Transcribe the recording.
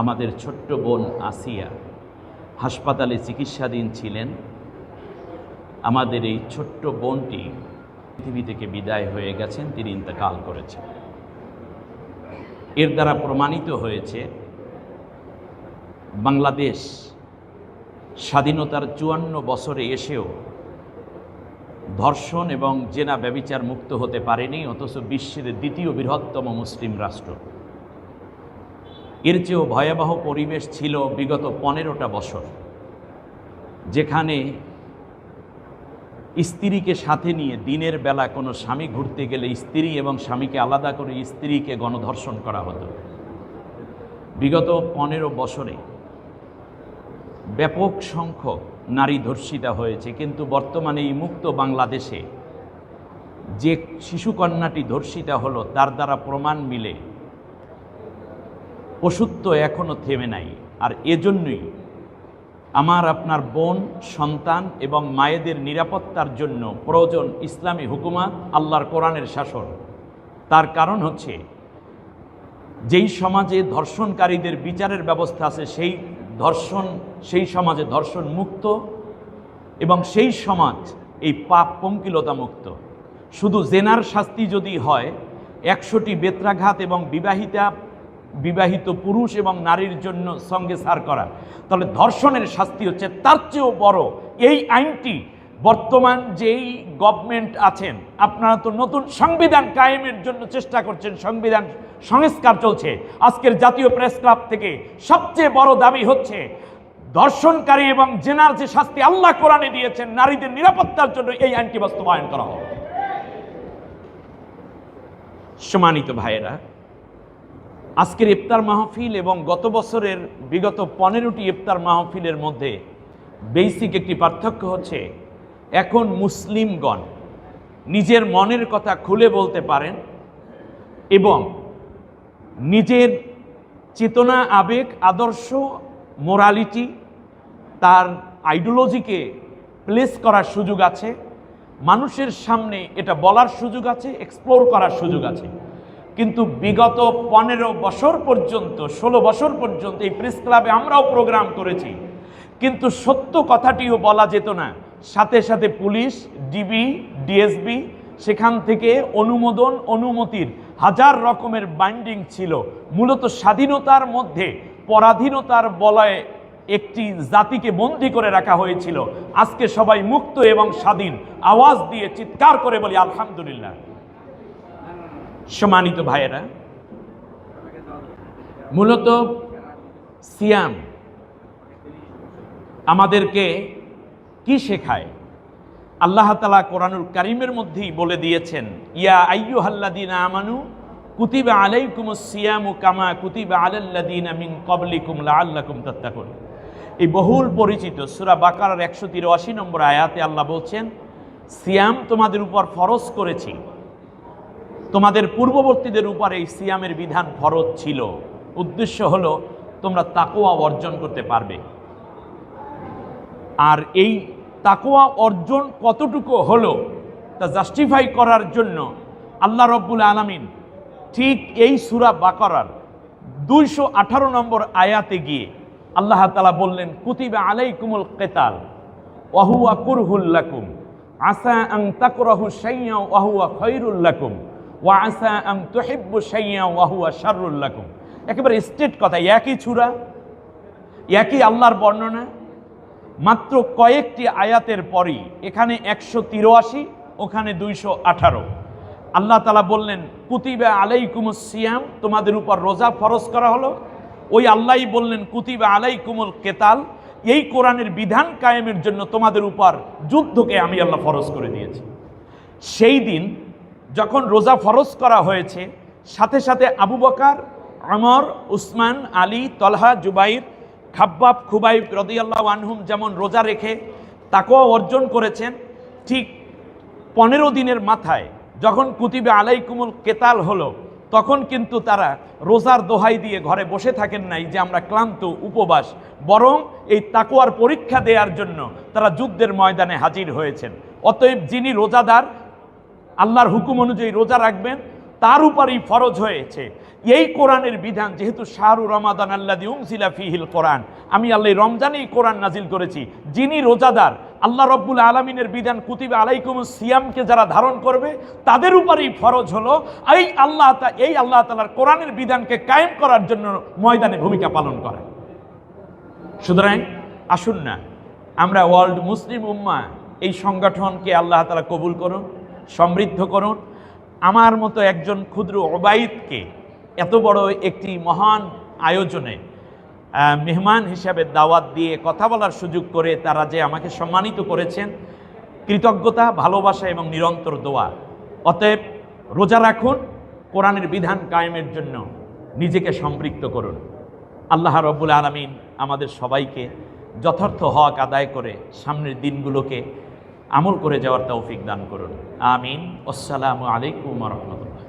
আমাদের ছোট্ট বোন আসিয়া হাসপাতালে চিকিৎসাধীন ছিলেন। আমাদের এই ছোট্ট বোনটি পৃথিবী থেকে বিদায় হয়ে গেছেন, তিনি ইন্তেকাল করেছেন। এর দ্বারা প্রমাণিত হয়েছে, বাংলাদেশ স্বাধীনতার চুয়ান্ন বছরে এসেও ধর্ষণ এবং জেনা ব্যবিচার মুক্ত হতে পারেনি, অথচ বিশ্বের দ্বিতীয় বৃহত্তম মুসলিম রাষ্ট্র। এর চেয়েও ভয়াবহ পরিবেশ ছিল বিগত পনেরোটা বছর, যেখানে স্ত্রীকে সাথে নিয়ে দিনের বেলা কোনো স্বামী ঘুরতে গেলে স্ত্রী এবং স্বামীকে আলাদা করে স্ত্রীকে গণধর্ষণ করা হতো। বিগত পনেরো বছরে ব্যাপক সংখ্যক নারী ধর্ষিতা হয়েছে, কিন্তু বর্তমানে এই মুক্ত বাংলাদেশে যে শিশুকন্যাটি ধর্ষিতা হলো, তার দ্বারা প্রমাণ মিলে পশুত্ব এখনও থেমে নাই। আর এজন্যই আমার আপনার বোন, সন্তান এবং মায়েদের নিরাপত্তার জন্য প্রয়োজন ইসলামী হুকুমাত, আল্লাহর কোরআনের শাসন। তার কারণ হচ্ছে, যেই সমাজে ধর্ষণকারীদের বিচারের ব্যবস্থা আছে, সেই ধর্ষণ, সেই সমাজে ধর্ষণ মুক্ত এবং সেই সমাজ এই পাপ পঙ্কিলতা মুক্ত। শুধু জেনার শাস্তি যদি হয়, একশোটি বেত্রাঘাত এবং বিবাহিতা বিবাহিত পুরুষ এবং নারীর জন্য সঙ্গে সার করা। তাহলে ধর্ষণের শাস্তি হচ্ছে তার চেয়েও বড়। এই আইনটি বর্তমান যেই গভর্নমেন্ট আছেন, আপনারা তো নতুন সংবিধান কায়েমের জন্য চেষ্টা করছেন, সংবিধান সংস্কার চলছে। আজকের জাতীয় প্রেস ক্লাব থেকে সবচেয়ে বড় দাবি হচ্ছে, ধর্ষণকারী এবং জেনার যে শাস্তি আল্লাহ কোরআনে দিয়েছেন, নারীদের নিরাপত্তার জন্য এই আইনটি বাস্তবায়ন করা হবে সম্মানিত ভাইয়েরা আজকের ইফতার মাহফিল এবং গত বছরের বিগত পনেরোটি ইফতার মাহফিলের মধ্যে বেসিক একটি পার্থক্য হচ্ছে, এখন মুসলিমগণ নিজের মনের কথা খুলে বলতে পারেন এবং নিজের চেতনা, আবেগ, আদর্শ মোরালিটি তার আইডিওলজিকে প্লেস করার সুযোগ আছে। মানুষের সামনে এটা বলার সুযোগ আছে এক্সপ্লোর করার সুযোগ আছে। কিন্তু বিগত পনেরো বছর পর্যন্ত, ষোলো বছর পর্যন্ত এই প্রেস ক্লাবে আমরাও প্রোগ্রাম করেছি। কিন্তু সত্য কথাটিও বলা যেত না। সাথে সাথে পুলিশ, ডিবি, ডিএসবি সেখান থেকে অনুমোদন, অনুমতির হাজার রকমের বাইন্ডিং ছিল। মূলত স্বাধীনতার মধ্যে পরাধীনতার বলয়ে একটি জাতিকে বন্দী করে রাখা হয়েছিল। আজকে সবাই মুক্ত এবং স্বাধীন। আওয়াজ দিয়ে চিৎকার করে বলি, আলহামদুলিল্লাহ। সম্মানিত ভাইয়েরা, মূলত সিয়াম আমাদেরকে কি শেখায়? আল্লাহ তালা কোরআনুল কারিমের মধ্যেই বলে দিয়েছেন, ইয়া আইয়ু হাল্লাদিন আমানু কুতিবা আলাইকুম সিয়ামু কামা কুতিবা আলাল্লাদিন মিন কবলিকুম লাআল্লাকুম তাত্তাকুন। এই বহুল পরিচিত সূরা বাকারার একশো তিরাশি নম্বর আয়াতে আল্লাহ বলছেন, সিয়াম তোমাদের উপর ফরজ করেছি। তোমাদের পূর্ববর্তীদের উপর এই সিয়ামের বিধান ফরজ ছিল। উদ্দেশ্য হলো, তোমরা তাকোয়া অর্জন করতে পারবে। আর এই তাকোয়া অর্জন কতটুকু হলো, তা জাস্টিফাই করার জন্য আল্লাহ রব্বুল আলমিন ঠিক এই সুরা বাকরার দুইশো আঠারো নম্বর আয়াতে গিয়ে আল্লাহ তালা বললেন, কুতিবা আলাইকুমুল কেতাল ওয়াহুয়া কুরহুল্লাকুম আসা আং তাকরাহু সাইয়া ওয়াহুয়া খৈরুল্লাকুম ওয়া তুহিব্বু সাইয়া ওয়াহুয়া শাররুল্লাকুম একেবারে স্টেট কথা, একই ছুরা, একই আল্লাহর বর্ণনা, মাত্র কয়েকটি আয়াতের পরই, এখানে একশো তিরাশি, ওখানে দুইশো আঠারো। আল্লাহ তালা বললেন, কুতিবা আলাইকুমুস সিয়াম তোমাদের উপর রোজা ফরজ করা হলো। ওই আল্লাহই বললেন, কুতিবা আলাইকুমুল কেতাল এই কোরআনের বিধান কায়েমের জন্য তোমাদের উপর যুদ্ধকে আমি আল্লাহ ফরজ করে দিয়েছি। সেই দিন যখন রোজা ফরজ করা হয়েছে, সাথে সাথে আবু বকার আমর উসমান, আলী, তলহা, জুবাইর, খাব্বাব, খুবাইব রদিয়াল্লাহ আনহুম যেমন রোজা রেখে তাকেও অর্জন করেছেন, ঠিক পনেরো দিনের মাথায় যখন কুতিবে আলাইকুমুল কেতাল হলো, তখন কিন্তু তারা রোজার দোহাই দিয়ে ঘরে বসে থাকেন নাই যে আমরা ক্লান্ত, উপবাস, বরং এই তাকুয়ার পরীক্ষা দেওয়ার জন্য তারা যুদ্ধের ময়দানে হাজির হয়েছেন। অতএব যিনি রোজাদার আল্লাহর হুকুম অনুযায়ী রোজা রাখবেন, তার উপরই ফরজ হয়েছে। এই কোরআনের বিধান যেহেতু শাহরু রমাদান আল্লাহ উমসিলা ফিহিল কোরআন, আমি আল্লাহ রমজানেই কোরআন নাজিল করেছি। যিনি রোজাদার, আল্লাহ রব্বুল আলমিনের বিধান, কুতিবে আলাইকুম সিয়ামকে যারা ধারণ করবে, তাদের উপরই ফরজ হলো এই আল্লাহ এই আল্লাহ তালার কোরআনের বিধানকে কায়েম করার জন্য ময়দানে ভূমিকা পালন করে সুতরাং আসুন না, আমরা ওয়ার্ল্ড মুসলিম উম্মা, এই সংগঠনকে আল্লাহ তালা কবুল করুন। সমৃদ্ধ করুন। আমার মতো একজন ক্ষুদ্র ওবাইদকে এত বড় একটি মহান আয়োজনে মেহমান হিসাবে দাওয়াত দিয়ে কথা বলার সুযোগ করে তারা যে আমাকে সম্মানিত করেছেন, কৃতজ্ঞতা, ভালোবাসা এবং নিরন্তর দোয়া। অতএব রোজা রাখুন, কোরআনের বিধান কায়েমের জন্য নিজেকে সম্পৃক্ত করুন। আল্লাহ রব্বুল আলমিন আমাদের সবাইকে যথার্থ হক আদায় করে সামনের দিনগুলোকে আমল করে যাওয়ার তৌফিক দান করুন। আমিন। আসসালামু আলাইকুম রহমতুল্লাহ।